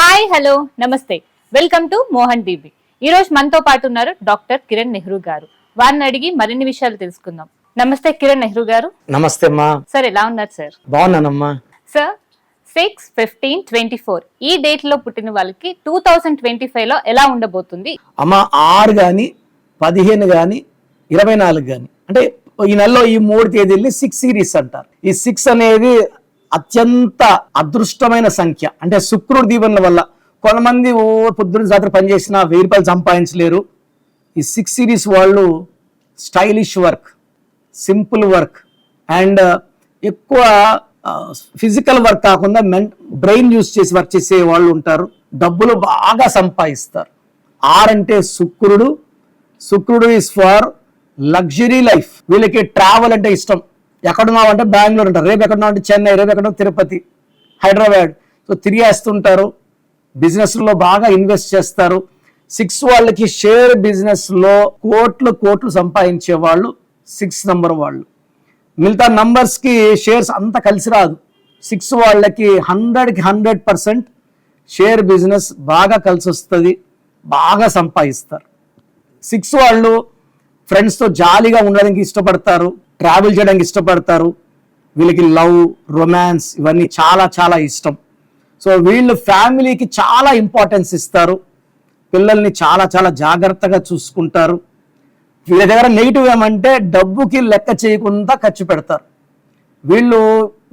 Hi hello నమస్తే. Welcome to Mohan TV ఈ రోజు మనతో పాటు ఉన్నారు డాక్టర్ కిరణ్ నెహ్రూ గారు. వారిని అడిగి మరిన్ని విషయాలు తెలుసుకుందాం. నమస్తే కిరణ్ నెహ్రూ గారు. నమస్తే అమ్మా. సార్ ఎలా ఉన్నారు sir? బాగున్నానమ్మా. Sir six fifteen twenty four. ఈ డేట్లో పుట్టిన వాళ్ళకి టూ థౌసండ్ ట్వంటీ ఫైవ్లో ఎలా ఉండబోతుంది? అమ్మ ఆరు కానీ పదిహేను కానీ ఇరవై నాలుగు కానీ అంటే ఈ నెలలో ఈ మూడు తేదీల్ని సిక్స్ సిరీస్ అంటారు. ఈ సిక్స్ అనేది అత్యంత అదృష్టమైన సంఖ్య. అంటే శుక్రుడి దీవెనల వల్ల కొంతమంది ఓ పొద్దున్న రాత్రి పనిచేసిన వెయ్యి రూపాయలు సంపాదించలేరు. ఈ సిక్స్ సిరీస్ వాళ్ళు stylish work simple work and ఎక్కువ ఫిజికల్ వర్క్ కాకుండా మెన్ బ్రెయిన్ యూస్ చేసి వర్క్ చేసే వాళ్ళు ఉంటారు. డబ్బులు బాగా సంపాదిస్తారు. ఆర్ అంటే శుక్రుడు. శుక్రుడు ఈజ్ ఫర్ లగ్జరీ లైఫ్ వీళ్ళకి ట్రావెల్ అంటే ఇష్టం. ఎక్కడున్నావు అంటే బెంగళూరు అంటారు. రేపు ఎక్కడున్నావు అంటే చెన్నై రేపు ఎక్కడ తిరుపతి హైదరాబాద్. సో తిరిగేస్తుంటారు. బిజినెస్లో బాగా ఇన్వెస్ట్ చేస్తారు. సిక్స్ వాళ్ళకి షేర్ బిజినెస్లో కోట్లు కోట్లు సంపాదించే వాళ్ళు సిక్స్ నంబర్ వాళ్ళు. మిగతా నంబర్స్కి షేర్స్ అంత కలిసి రాదు. సిక్స్ వాళ్ళకి హండ్రెడ్కి హండ్రెడ్ పర్సెంట్ షేర్ బిజినెస్ బాగా కలిసి వస్తుంది. బాగా సంపాదిస్తారు. సిక్స్ వాళ్ళు ఫ్రెండ్స్తో జాలీగా ఉండడానికి ఇష్టపడతారు. ట్రావెల్ చేయడానికి ఇష్టపడతారు. వీళ్ళకి లవ్ రొమాన్స్ ఇవన్నీ చాలా చాలా ఇష్టం. సో వీళ్ళు ఫ్యామిలీకి చాలా ఇంపార్టెన్స్ ఇస్తారు. పిల్లల్ని చాలా చాలా జాగ్రత్తగా చూసుకుంటారు. వీళ్ళ దగ్గర నెగిటివ్ ఏమంటే డబ్బుకి లెక్క చేయకుండా ఖర్చు పెడతారు. వీళ్ళు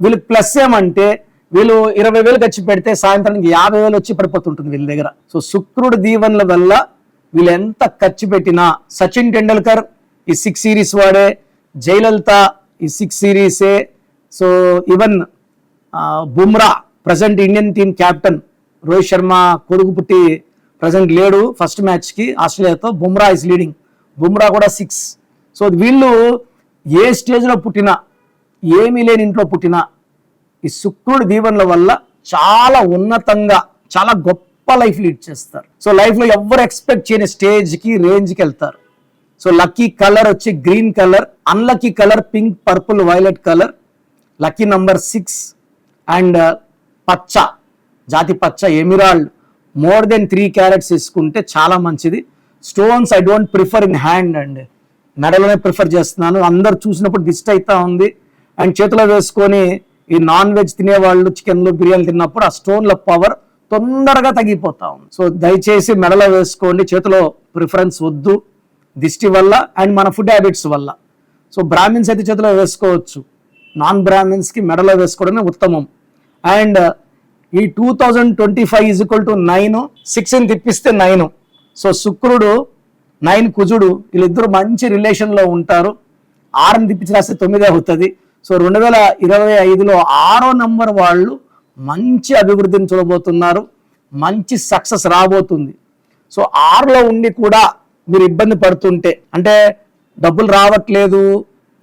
వీళ్ళకి ప్లస్ ఏమంటే వీళ్ళు ఇరవై వేలు ఖర్చు పెడితే సాయంత్రానికి యాభై వేలు వచ్చి పడిపోతుంటుంది వీళ్ళ దగ్గర. సో శుక్రుడు దీవెనల వల్ల వీళ్ళు ఎంత ఖర్చు పెట్టినా సచిన్ టెండూల్కర్ ఈ సిక్స్ సిరీస్ వాడే జయలలిత ఈ six సిరీసే so even Bumrah present Indian team captain Rohit Sharma కొడుకు పుట్టి ప్రజెంట్ లేడు ఫస్ట్ మ్యాచ్కి ఆస్ట్రేలియాతో. బుమ్రా ఇస్ లీడింగ్ బుమ్రా కూడా సిక్స్ సో వీళ్ళు ఏ స్టేజ్లో పుట్టినా ఏమీ లేని ఇంట్లో పుట్టినా ఈ శుక్రుడి దీవెనల వల్ల చాలా ఉన్నతంగా చాలా గొప్ప లైఫ్ లీడ్ చేస్తారు. సో లైఫ్లో ఎవరు ఎక్స్పెక్ట్ చేయని స్టేజ్కి రేంజ్కి వెళ్తారు. సో లక్కీ కలర్ వచ్చి green colour unlucky colour pink purple violet colour lucky number six and పచ్చ జాతి పచ్చ emerald more than three carats వేసుకుంటే చాలా మంచిది. Stones I don't prefer in hand and మెడలోనే prefer చేస్తున్నాను. అందరు చూసినప్పుడు దిష్టి అవుతా ఉంది. అండ్ చేతిలో వేసుకొని ఈ నాన్ వెజ్ తినేవాళ్ళు చికెన్లు బిర్యానీ తిన్నప్పుడు ఆ స్టోన్ల పవర్ తొందరగా తగ్గిపోతా ఉంది. సో దయచేసి మెడలో వేసుకోండి. చేతిలో ప్రిఫరెన్స్ వద్దు. దిష్టి వల్ల అండ్ మన ఫుడ్ హ్యాబిట్స్ వల్ల. సో బ్రాహ్మిన్స్ అయితే చేతిలో వేసుకోవచ్చు. నాన్ బ్రాహ్మిన్స్కి మెడలో వేసుకోవడమే ఉత్తమం. అండ్ ఈ two thousand twenty five is equal to nine సిక్స్ని తిప్పిస్తే నైన్ సో శుక్రుడు నైన్ కుజుడు వీళ్ళిద్దరు మంచి రిలేషన్లో ఉంటారు. ఆరుని తిప్పించి రాస్తే తొమ్మిది అవుతుంది. సో రెండు వేల ఇరవై ఐదులో ఆరో నంబర్ వాళ్ళు మంచి అభివృద్ధిని చూడబోతున్నారు. మంచి సక్సెస్ రాబోతుంది. సో ఆరులో ఉండి కూడా మీరు ఇబ్బంది పడుతుంటే అంటే డబ్బులు రావట్లేదు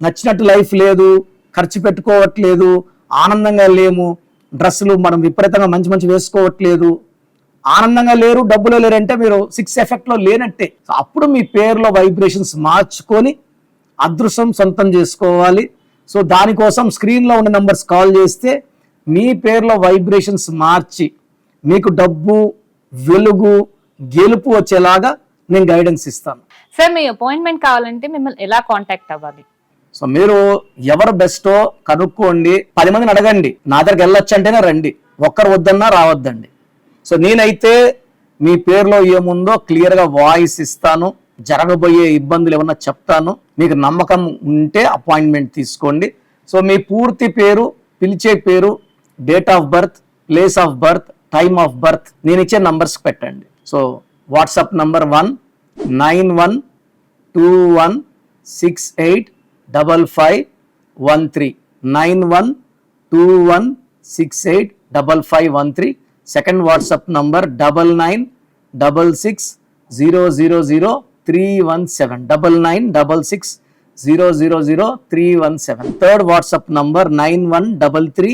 నచ్చినట్టు లైఫ్ లేదు ఖర్చు పెట్టుకోవట్లేదు ఆనందంగా లేము డ్రెస్సులు మనం విపరీతంగా మంచి మంచి వేసుకోవట్లేదు ఆనందంగా లేరు డబ్బులో లేరంటే మీరు సిక్స్ ఎఫెక్ట్లో లేనట్టే. అప్పుడు మీ పేరులో వైబ్రేషన్స్ మార్చుకొని అదృష్టం సొంతం చేసుకోవాలి. సో దానికోసం స్క్రీన్లో ఉన్న నెంబర్స్ కాల్ చేస్తే మీ పేరులో వైబ్రేషన్స్ మార్చి మీకు డబ్బు వెలుగు గెలుపు వచ్చేలాగా నేను గైడెన్స్ ఇస్తాను. సార్ మీ అపాయింట్మెంట్ కావాలంటే మిమ్మల్ని ఎలా కాంటాక్ట్ అవ్వాలి? సో మీరు ఎవరు బెస్టో కనుక్కోండి పది మందిని అడగండి. నా దగ్గరికి వెళ్ళొచ్చు అంటేనే రండి. ఒక్కరు వద్దన్నా రావద్దండి. సో నేనైతే మీ పేరులో ఏముందో క్లియర్గా వాయిస్ ఇస్తాను. జరగబోయే ఇబ్బందులు ఏమన్నా చెప్తాను. మీకు నమ్మకం ఉంటే అపాయింట్మెంట్ తీసుకోండి. సో మీ పూర్తి పేరు పిలిచే పేరు date of birth place of birth time of birth నేను ఇచ్చే నంబర్స్ పెట్టండి. So WhatsApp number one nine one two one six eight double five one three. Nine one two one six eight double five one three. Second WhatsApp number double nine double six zero zero zero three one seven. Double nine double six zero zero zero three one seven. Third WhatsApp number nine one double three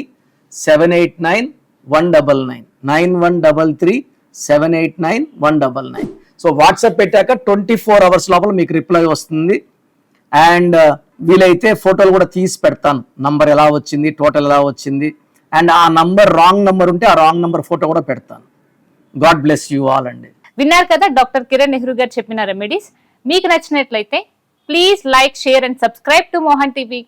seven eight nine one double nine. Nine one double three seven eight nine one double nine so WhatsApp పెట్టాక twenty four hours లోపల మీకు reply వస్తుంది. And uh, వీలైతే ఫోటోలు కూడా తీసి పెడతాను. Number ఎలా వచ్చింది టోటల్ ఎలా వచ్చింది. అండ్ ఆ నంబర్ రాంగ్ నంబర్ ఉంటే ఆ రాంగ్ నంబర్ ఫోటో కూడా పెడతాను. గాడ్ బ్లెస్ యూ ఆల్ అండి. విన్నారు కదా డాక్టర్ కిరణ్ నెహ్రూ గారు చెప్పిన రెమెడీస్ మీకు నచ్చినట్లయితే please like share and subscribe to Mohan TV